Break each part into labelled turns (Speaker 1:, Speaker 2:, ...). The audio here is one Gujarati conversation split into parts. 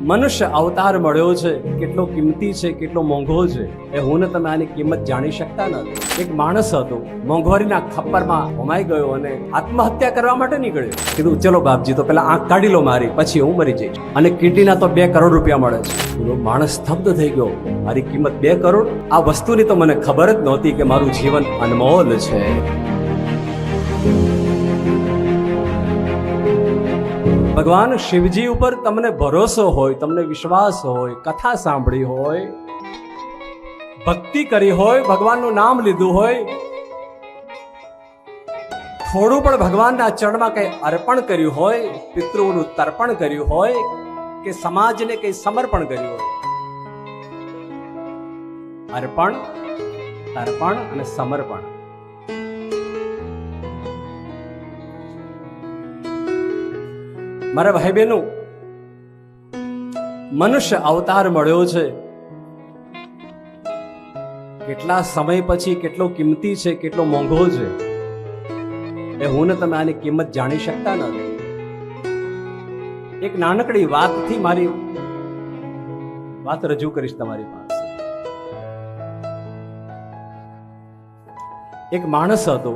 Speaker 1: મનુષ્ય અવતાર મળ્યો છે, કેટલો કિંમતી છે, કેટલો મોંઘો છે, એ હું ને તમે આની કિંમત જાણી શકતા નથી. એક માણસ હતો, મોંઘવારીના ખપ્પરમાં હોમાઈ ગયો અને આત્મહત્યા કરવા માટે નીકળ્યો. કીધું, ચલો બાપજી, તો પેલા આંખ કાઢી લો મારી, પછી હું મરી જઈશ. અને કિડનીના તો બે કરોડ રૂપિયા મળે છે. માણસ સ્તબ્ધ થઈ ગયો. મારી કિંમત બે કરોડ? આ વસ્તુની તો મને ખબર જ નહોતી કે મારું જીવન અનમોલ છે. ભગવાન શિવજી ઉપર તમને ભરોસો હોય, તમને વિશ્વાસ હોય, કથા સાંભળી હોય, ભક્તિ કરી હોય, ભગવાનનું નામ લીધું હોય, થોડું પણ ભગવાનના ચરણમાં કંઈ અર્પણ કર્યું હોય પિતૃઓનું તર્પણ કર્યું હોય, કે સમાજને કંઈ સમર્પણ કર્યું હોય. અર્પણ, તર્પણ અને સમર્પણ. મારા ભાઈ બહેનો મનુષ્ય અવતાર મળ્યો છે. કેટલા સમય પછી કેટલો કિંમતી છે, કેટલો મોંઘો છે, એ હું ને તમે આની કિંમત જાણી શકતા નથી. એક નાનકડી વાતથી મારી વાત રજૂ કરીશ તમારી પાસે. એક માણસ હતો,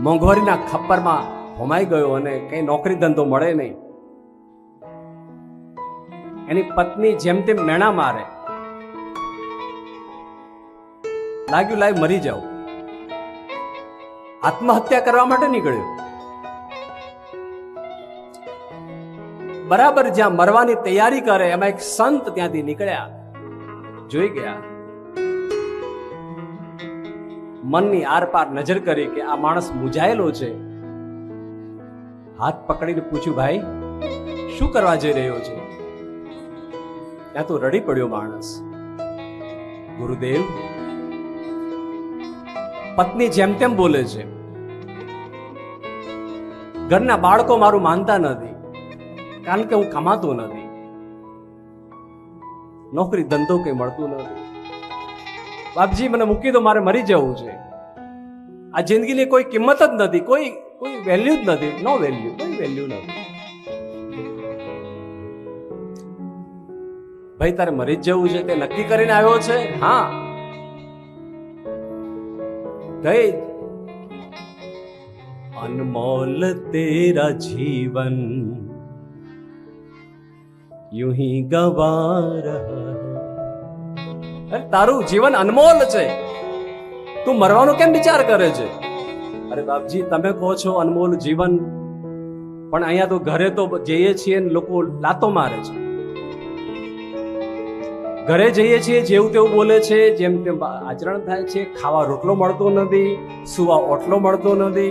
Speaker 1: મોંઘવારીના ખપ્પરમાં હોમાઈ ગયો અને કઈ નોકરી ધંધો મળે નહીં. એની પત્ની જેમ તેમ મેણા મારે. લાગ્યું લાય મરી જાઉં. આત્મહત્યા કરવા માટે નીકળ્યો. બરાબર જ્યાં મરવાની તૈયારી કરે એમાં એક સંત ત્યાંથી નીકળ્યા. જોઈ ગયા. મનની આરપાર નજર કરી કે આ માણસ મૂંઝાયેલો છે. હાથ પકડીને પૂછ્યું, ભાઈ, શું કરવા જઈ રહ્યો છે? ત્યાં તો રડી પડ્યો માણસ. ગુરુદેવ, પત્ની જેમ તેમ બોલે છે. ઘરના બાળકો મારું માનતા નથી, કારણ કે હું કમાતો નથી. નોકરી ધંધો કઈ મળતું નથી. બાપજી, મને મૂકી દો, મારે મરી જવું છે. આ જિંદગીની કોઈ કિંમત જ નથી, કોઈ કોઈ વેલ્યુ જ નથી નો વેલ્યુ કોઈ વેલ્યુ નથી ભાઈ તારે મરી જ જવું છે તે નક્કી કરીને આવ્યો છે હા ગઈ અનમોલ તેરા જીવન यूं ही गवा रहा है અરે તારું જીવન અનમોલ છે તું મરવાનો કેમ વિચાર કરે છે અરે બાપજી, તમે કહો છો અનમોલ જીવન, પણ અહીંયા તો ઘરે તો જઈએ છીએ ને લોકો લાતો મારે છે. ઘરે જઈએ છીએ, જેવું તેવું બોલે છે, જેમ તેમ આચરણ થાય છે, ખાવા રોટલો મળતો નથી, સુવા ઓટલો મળતો નથી.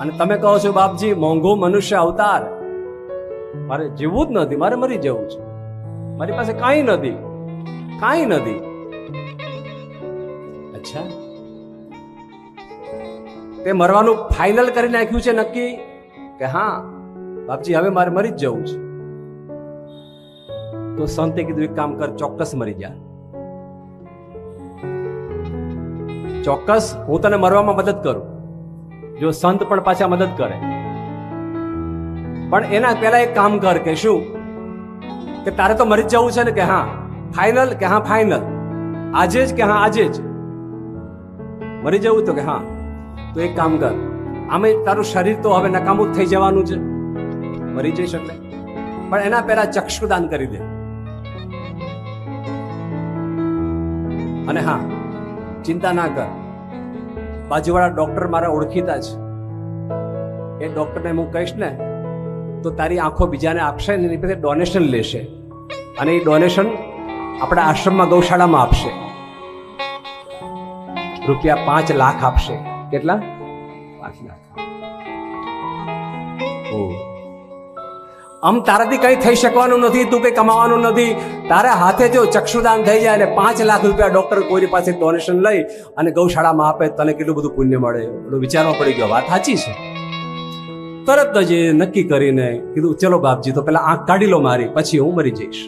Speaker 1: અને તમે કહો છો, બાપજી, મોંઘો મનુષ્ય અવતાર. મારે જીવવું જ નથી, મારે મરી જવું છે. મારી પાસે કાંઈ નથી કાંઈ નથી. અચ્છા. તે મરવાનું ફાઇનલ કરી નાખ્યું છે નક્કી? કે હા, બાપજી, હવે મારે મરી જ જવું છે. તો સંતે કીધું, એક કામ કર, ચોક્કસ મરી જા. ચોક્કસ હું તને મરવામાં મદદ કરું. જો સંત પણ પાછા મદદ કરે. પણ એના પહેલા એક કામ કર કે શું? કે તારે તો મરી જવું છે ને, કે હા ફાઇનલ કે હા ફાઇનલ આજે જ, કે હા, આજે જ. મરી જવું તો કે હા. તો એક કામ કર. આમે તારું શરીર તો હવે નકામું થઈ જવાનું છે. મરી જઈશ એટલે. પણ એના પહેલા ચક્ષુદાન કરી દે. અને હા, ચિંતા ના કર. બાજુવાળા ડોક્ટર મારા ઓળખીતા છે. એ ડોક્ટરને હું કહીશ ને, તો તારી આંખો બીજાને આપશે ને એની પાસે ડોનેશન લેશે. અને એ ડોનેશન આપણા આશ્રમમાં ગૌશાળામાં આપશે. રૂપિયા પાંચ લાખ આપશે. કેટલા? આમ તારાથી કંઈ થઈ શકવાનું નથી, તું કંઈ કમાવાનું નથી. તારા હાથે જો ચક્ષુદાન થઈ જાય અને પાંચ લાખ રૂપિયા ડોક્ટર કોઈની પાસે ડોનેશન લઈ અને ગૌશાળામાં આપે, તને કેટલું બધું પુણ્ય મળે? એટલું વિચારવા પડી ગયો વાત સાચી છે. તરત જ એ નક્કી કરીને કીધું, ચલો બાપજી, તો પેલા આંખ કાઢી લો મારી, પછી હું મરી જઈશ.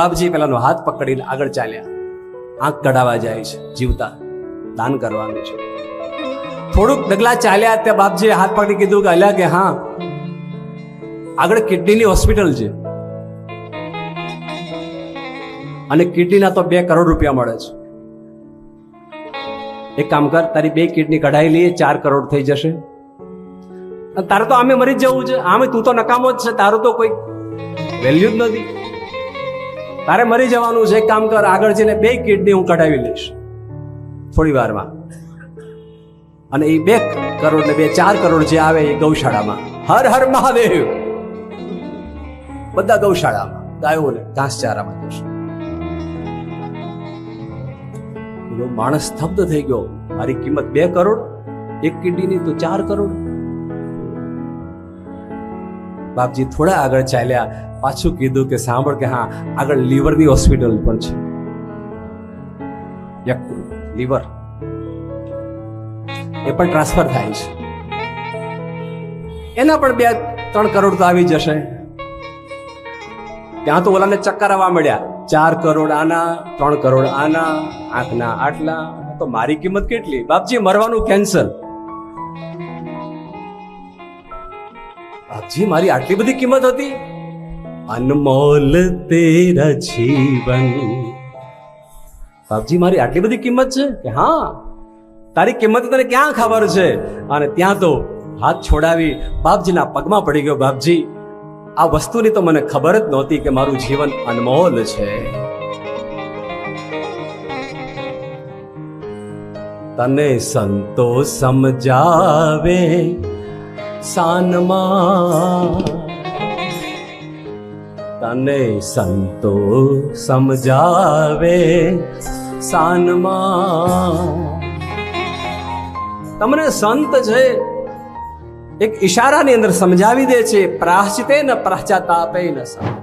Speaker 1: બાપજી પેલાનો હાથ પકડીને આગળ ચાલ્યા. આંખ કઢાવા જાય છે, જીવતા દાન કરવાનું છે. થોડુંક ડગલા ચાલ્યા ત્યાં બાપજીએ હાથ પકડી કીધું કે અલ્યા કે હા આગળ કિડનીની હોસ્પિટલ છે. અને કિડનીના તો બે કરોડ રૂપિયા મળે છે. એક કામ કર, તારી બે કિડની કઢાઈ લઈએ, ચાર કરોડ થઈ જશે. તારે તો આમે મરી જવું છે. આમે તું તો નકામો જ છે. તારું તો કોઈ વેલ્યુ જ નથી. તારે મરી જવાનું છે. એક કામ કર, આગળ જઈને બે કિડની હું કઢાવી લઈશ. થોડી વારમાં. અને એ બે કરોડ ને બે ચાર કરોડ જે આવે એ ગૌશાળામાં. હર હર મહાદેવ! બધા ગૌશાળામાં, ગાયોને, ઘાસચારામાં જશે. માણસ સ્તબ્ધ થઈ ગયો. મારી કિંમત બે કરોડ, એક કિડનીની તો ચાર કરોડ. બાપજી, થોડા આગળ ચાલ્યા, પાછું કીધું કે, સાંભળ કે હા, આગળ લીવરની હોસ્પિટલ પણ છે. લીવર. એ પણ ટ્રાન્સફર થાય છે. એના પણ બે, ત્રણ કરોડ તો આવી જશે. ત્યાં તો ઓલાને ચક્કર આવવા મળ્યા. ચાર કરોડ આના, ત્રણ કરોડ આના, આંખના આટલા. તો મારી કિંમત કેટલી? બાપજી, મરવાનું કેન્સલ બાપજી, મારી આટલી બધી કિંમત હતી? અનમોલ તેરા જીવન. બાપજી, મારી આટલી બધી કિંમત છે કે હા? તારી કિંમત તને ક્યાં ખબર છે? અને ત્યાં તો હાથ છોડાવી બાપજીના પગમાં પડી ગયો બાપજી. આ વસ્તુની તો મને ખબર જ નહોતી કે મારું જીવન અનમોલ છે. તને સંતો સમજાવે સાનમાં. તને સંતો સમજાવે સાનમાં. તમને સંત છે એક ઈશારાની અંદર સમજાવી દે છે પ્રાશ્ચિતે ન પશ્ચાતાપે ન સા.